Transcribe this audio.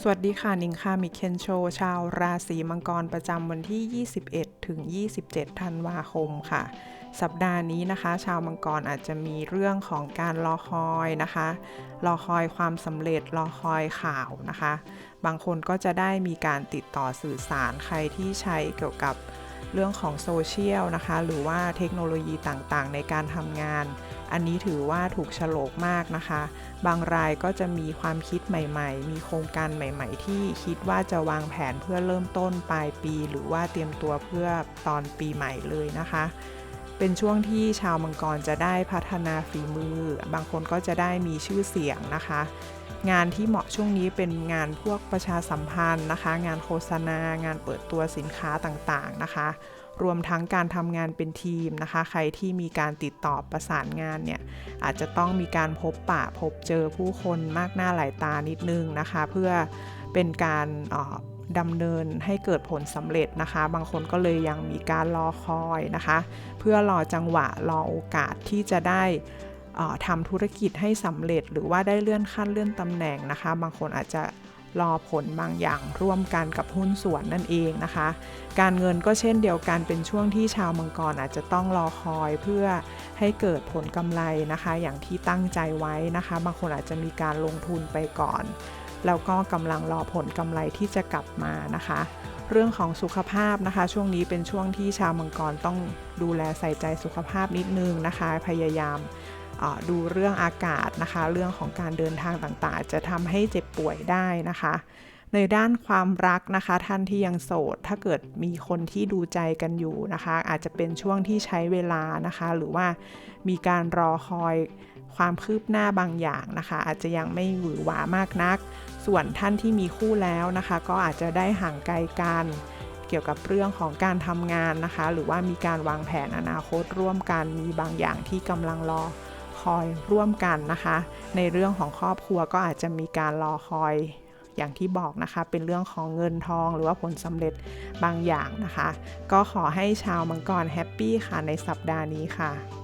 สวัสดีค่ะ นิงค่ะมิเคนโช ชาวราศีมังกรประจำวันที่ 21 ถึง 27 ธันวาคมค่ะ สัปดาห์นี้นะคะ ชาวมังกรอาจจะมีเรื่องของการรอคอยนะคะ รอคอยความสำเร็จ รอคอยข่าวนะคะ บางคนก็จะได้มีการติดต่อสื่อสารใครที่ใช้เกี่ยวกับ เรื่องของโซเชียลนะคะ หรือว่าเทคโนโลยีต่างๆ ในการทำงาน อันนี้ถือว่าถูกฉลกมากนะคะ บางรายก็จะมีความคิดใหม่ๆ มีโครงการใหม่ๆ ที่คิดว่าจะวางแผนเพื่อเริ่มต้นปลายปี หรือว่าเตรียมตัวเพื่อตอนปีใหม่เลยนะคะ เป็นช่วงที่ชาวมังกรจะได้พัฒนาฝีมือ บางคนก็จะได้มีชื่อเสียงนะคะ งานที่เหมาะช่วงนี้เป็นงานพวกประชาสัมพันธ์นะคะ งานโฆษณา งานเปิดตัวสินค้าต่างๆนะคะ รวมทั้งการทำงานเป็นทีมนะคะ ใครที่มีการติดต่อประสานงานเนี่ยอาจจะต้องมีการพบปะพบเจอผู้คนมากหน้าหลายตานิดนึงนะคะ เพื่อเป็นการออ ดำเนินให้เกิดผลสำเร็จนะคะ บางคนก็เลยยังมีการรอคอยนะคะ เพื่อรอจังหวะรอโอกาสที่จะได้ทำธุรกิจให้สำเร็จ หรือว่าได้เลื่อนขั้นเลื่อนตำแหน่งนะคะ บางคนอาจจะรอผลบางอย่างร่วมกันกับหุ้นส่วนนั่นเองนะคะ การเงินก็เช่นเดียวกันเป็นช่วงที่ชาวมังกรอาจจะต้องรอคอยเพื่อให้เกิดผลกำไรนะคะ อย่างที่ตั้งใจไว้นะคะ บางคนอาจจะมีการลงทุนไปก่อน แล้วก็กำลังรอผลกำไรที่จะกลับมานะคะ เรื่องของสุขภาพนะคะ ช่วงนี้เป็นช่วงที่ชาวมังกรต้องดูแลใส่ใจสุขภาพนิดนึงนะคะ พยายามดูเรื่องอากาศนะคะ เรื่องของการเดินทางต่างๆ จะทำให้เจ็บป่วยได้นะคะ ในด้านความรักนะคะ ท่านที่ยังโสด ถ้าเกิดมีคนที่ดูใจกันอยู่นะคะ อาจจะเป็นช่วงที่ใช้เวลานะคะ หรือว่ามีการรอคอย ความคืบหน้าบางอย่างนะคะ อาจจะยังไม่หวือหวามากนัก ส่วนท่านที่มีคู่แล้วนะคะ ก็อาจจะได้ห่างไกลกัน เกี่ยวกับเรื่องของการทำงานนะคะ หรือว่ามีการวางแผนอนาคตร่วมกันมีบางอย่างที่กำลังรอคอยร่วมกันนะคะ ในเรื่องของครอบครัวก็อาจจะมีการรอคอยอย่างที่บอกนะคะ เป็นเรื่องของเงินทองหรือว่าผลสำเร็จบางอย่างนะคะ ก็ขอให้ชาวมังกรแฮปปี้ค่ะในสัปดาห์นี้ค่ะ